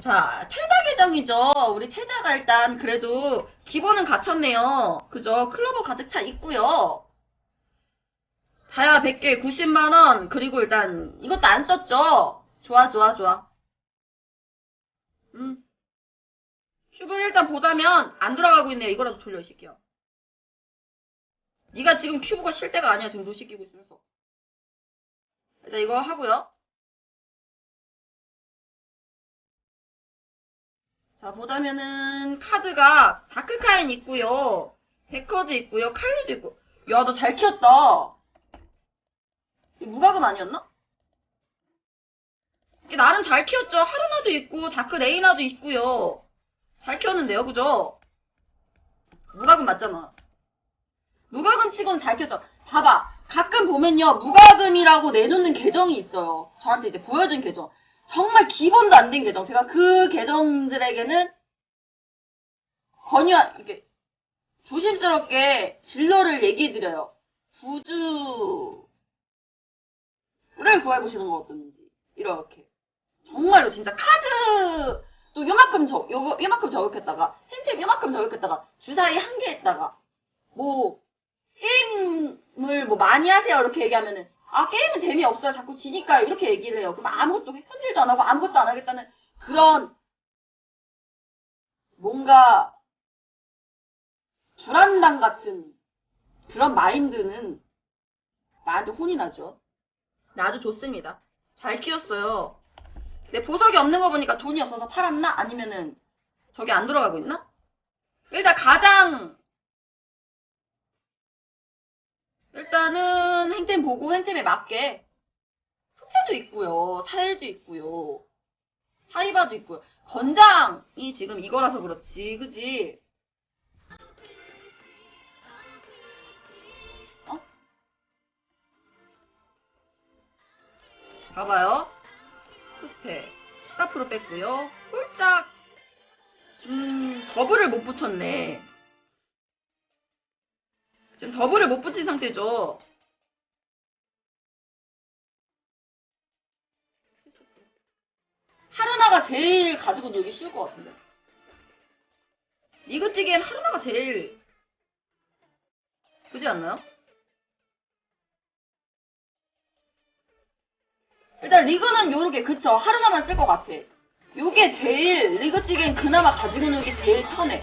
자, 태자 계정이죠. 우리 태자가 일단 그래도 기본은 갖췄네요. 그죠? 클로버 가득 차 있고요. 다야 100개 90만원. 그리고 일단 이것도 안 썼죠? 좋아, 좋아, 좋아. 음. 큐브를 일단 보자면 안 돌아가고 있네요. 이거라도 돌려, 이 새끼야. 네가 지금 큐브가 쉴 때가 아니야. 지금 노시 끼고 있으면서. 일단 이거 하고요. 자, 보자면은 카드가 다크카인 있고요. 데커도 있고요. 칼리도 있고. 야, 너 잘 키웠다. 이거 무과금 아니었나? 이게 나름 잘 키웠죠. 하루나도 있고 다크 레이나도 있고요. 잘 키웠는데요, 그죠? 무과금 맞잖아. 무과금 치고는 잘 키웠죠. 봐봐. 가끔 보면요, 무과금이라고 내놓는 계정이 있어요. 저한테 이제 보여준 계정. 정말 기본도 안 된 계정. 제가 그 계정들에게는 권유하, 이렇게 조심스럽게 진로를 얘기해드려요. 부주를 구해보시는 거 어떤지. 이렇게. 정말로 진짜 카드도 요만큼 적, 요거, 요만큼 저격했다가, 햄템 요만큼 저격했다가, 주사위 한 개 했다가, 뭐, 게임을 뭐 많이 하세요. 이렇게 얘기하면은, 아, 게임은 재미없어요. 자꾸 지니까 이렇게 얘기를 해요. 그럼 아무것도, 현질도 안 하고 아무것도 안 하겠다는 그런, 뭔가, 불안당 같은 그런 마인드는 나한테 혼이 나죠. 나 아주 좋습니다. 잘 키웠어요. 내 보석이 없는 거 보니까 돈이 없어서 팔았나? 아니면은 저게 안 돌아가고 있나? 일단 가장 일단은 행템 보고 행템에 맞게 푸페도 있고요. 사일도 있고요. 하이바도 있고요. 건장이 지금 이거라서 그렇지. 그지? 어? 봐봐요. 푸페 14% 뺐고요. 홀짝 음 더블을 못 붙였네. 지금 더블을 못 붙인 상태죠. 제일 가지고 놀기 쉬울 것 같은데. 리그 뛰기엔 하루나가 제일 그지 않나요? 일단 리그는 요렇게 그쵸 하루나만 쓸 것 같아. 요게 제일 리그 뛰기엔 그나마 가지고 놀기 제일 편해.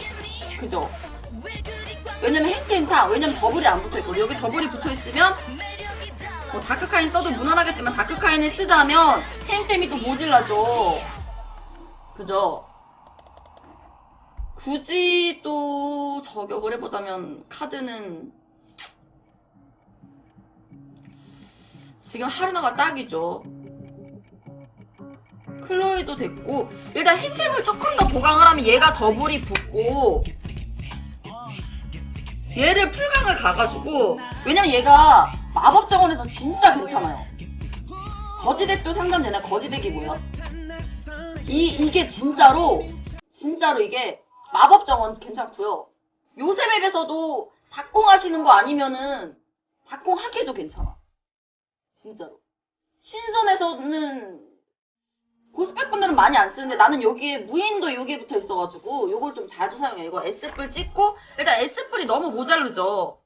그죠? 왜냐면 행템상 왜냐면 더블이 안 붙어있거든 여기 더블이 붙어있으면 뭐 다크카인 써도 무난하겠지만 다크카인을 쓰자면 행템이 또 모질라죠 그죠 굳이 또 저격을 해보자면 카드는 지금 하루나가 딱이죠 클로이도 됐고 일단 행템을 조금 더 보강을 하면 얘가 더블이 붙고 얘를 풀강을 가가지고 왜냐면 얘가 마법 정원에서 진짜 괜찮아요. 거지덱도 상담되나 거지덱이고요. 이 이게 진짜로 진짜로 이게 마법 정원 괜찮고요. 요새 맵에서도 닭공 하시는 거 아니면은 닭공 하기에도 괜찮아. 진짜로. 신선에서는 고스펙 분들은 많이 안 쓰는데 나는 여기에 무인도 여기에 붙어 있어가지고 요걸 좀 자주 사용해. 이거 S뿔 찍고 일단 S뿔이 너무 모자르죠.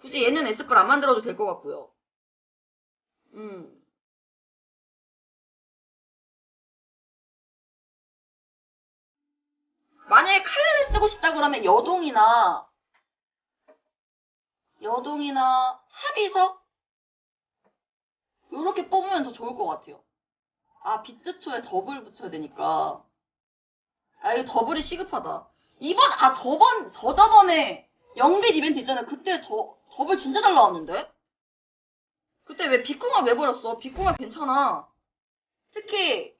굳이 얘는 S뿔 안 만들어도 될 것 같고요. 음. 만약에 칼레를 쓰고 싶다 그러면 여동이나 여동이나 합의석 요렇게 뽑으면 더 좋을 것 같아요. 아, 비트초에 더블 붙여야 되니까. 아, 이거 더블이 시급하다. 이번, 아, 저번, 저저번에 영빛 이벤트 있잖아요. 그때 더, 더블 진짜 잘 나왔는데? 그때 왜 빅궁합 왜 버렸어? 빅궁합 괜찮아. 특히,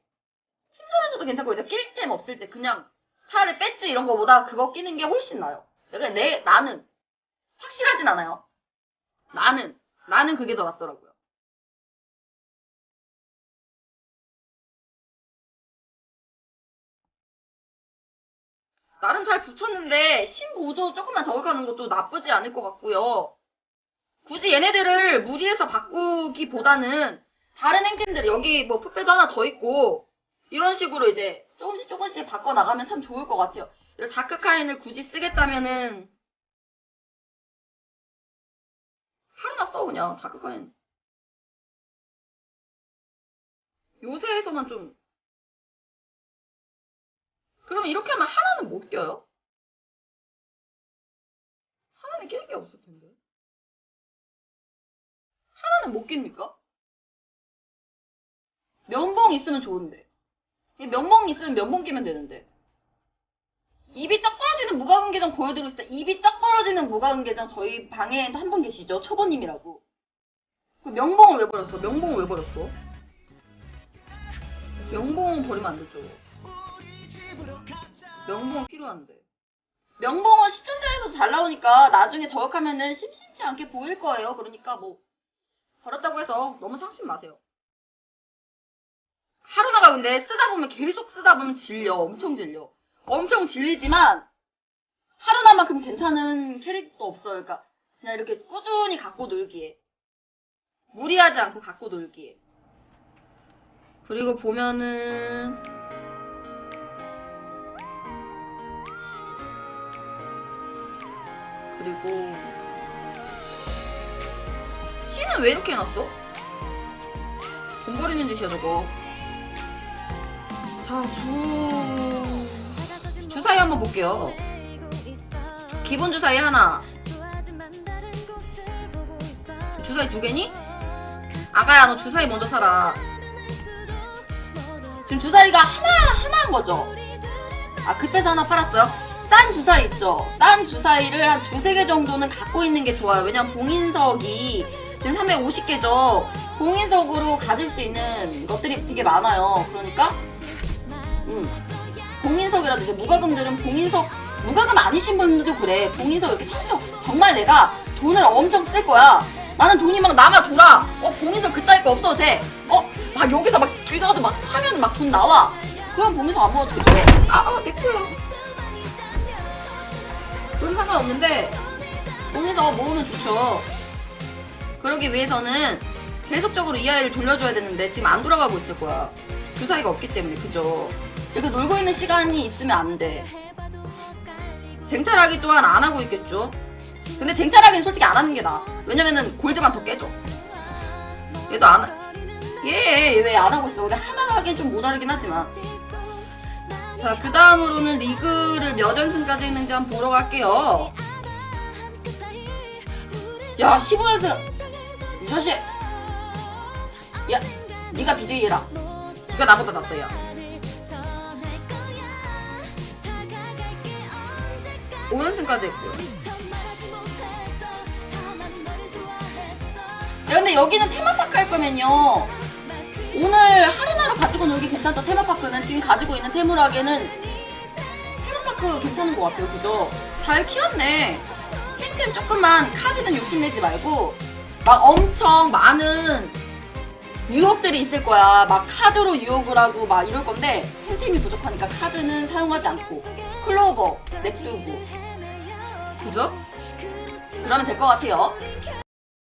팀전에서도 괜찮고, 이제 낄 템 없을 때 그냥 차라리 배지 이런 거보다 그거 끼는 게 훨씬 나아요. 내가, 내, 나는, 확실하진 않아요. 나는, 나는 그게 더 낫더라고요. 나름 잘 붙였는데 신보조 조금만 저격하는 것도 나쁘지 않을 것 같고요. 굳이 얘네들을 무리해서 바꾸기보다는 다른 행템들 여기 뭐 푸페도 하나 더 있고 이런 식으로 이제 조금씩 조금씩 바꿔나가면 참 좋을 것 같아요. 이 다크카인을 굳이 쓰겠다면은 하루나 써 그냥 다크카인. 요새에서만 좀 그러면 이렇게 하면 하나는 못 껴요? 하나는 낄 게 없을 텐데. 하나는 못 낍니까? 면봉 있으면 좋은데. 이 면봉 있으면 면봉 끼면 되는데. 입이 쫙 벌어지는 무과금계정 보여드리고 때 입이 쫙 벌어지는 무과금계정 저희 방에 한 분 계시죠? 초보님이라고. 그 명봉을 왜 버렸어? 명봉을 왜 버렸어? 명봉은 버리면 안 되죠. 명봉은 필요한데. 명봉은 10점짜리에서 잘 나오니까 나중에 저격하면은 심심치 않게 보일 거예요. 그러니까 뭐 버렸다고 해서 너무 상심 마세요. 하루나가 근데 쓰다 보면 계속 쓰다 보면 질려. 엄청 질려. 엄청 질리지만 하루나만큼 괜찮은 캐릭터 없어요. 그러니까 그냥 이렇게 꾸준히 갖고 놀기에 무리하지 않고 갖고 놀기에 그리고 보면은 그리고 씨는 왜 이렇게 해놨어? 돈 버리는 짓이야 저거 자 주... 주사위 한번 볼게요 기본 주사위 하나 주사위 두 개니? 아가야 너 주사위 먼저 사라 지금 주사위가 하나 하나인 거죠? 아 급해서 하나 팔았어요? 싼 주사위 있죠? 싼 주사위를 한 두세 개 정도는 갖고 있는 게 좋아요 왜냐면 봉인석이 지금 350개죠 봉인석으로 가질 수 있는 것들이 되게 많아요 그러니까 음, 봉인석이라도 이제 무과금들은 봉인석 무과금 아니신 분들도 그래. 봉인석 이렇게 창청 정말 내가 돈을 엄청 쓸 거야. 나는 돈이 막 남아 돌아. 어 봉인석 그따위 거 없어도 돼어막 여기서 막 들어가도 막 하면 막 돈 나와. 그럼 봉인석 안 먹어도 되죠 아내 거야. 그럼 상관없는데 봉인석 모으면 좋죠. 그러기 위해서는 계속적으로 이 아이를 돌려줘야 되는데 지금 안 돌아가고 있을 거야. 주사위가 없기 때문에 그죠 이렇게 놀고 있는 시간이 있으면 안 돼. 쟁탈하기 또한 안 하고 있겠죠? 근데 쟁탈하기는 솔직히 안 하는 게 나아. 왜냐면은 골드만 더 깨져. 얘도 안얘왜 안 하고 있어? 근데 하나로 하기엔 좀 모자르긴 하지만. 자 그 다음으로는 리그를 몇 연승까지 했는지 한번 보러 갈게요. 야 15연승! 유저씨! 야 네가 BJ 해라. 누가 나보다 낫다 야 5연승까지 했고요. 야 근데 여기는 테마파크 할 거면요. 오늘 하루나루 가지고 놀기 괜찮죠? 테마파크는? 지금 가지고 있는 테무라기는 테마파크 괜찮은 것 같아요. 그죠? 잘 키웠네. 팬템 조금만 카드는 욕심내지 말고 막 엄청 많은 유혹들이 있을 거야. 막 카드로 유혹을 하고 막 이럴 건데 팬템이 부족하니까 카드는 사용하지 않고 클로버 냅두고 그죠? 그러면 될 것 같아요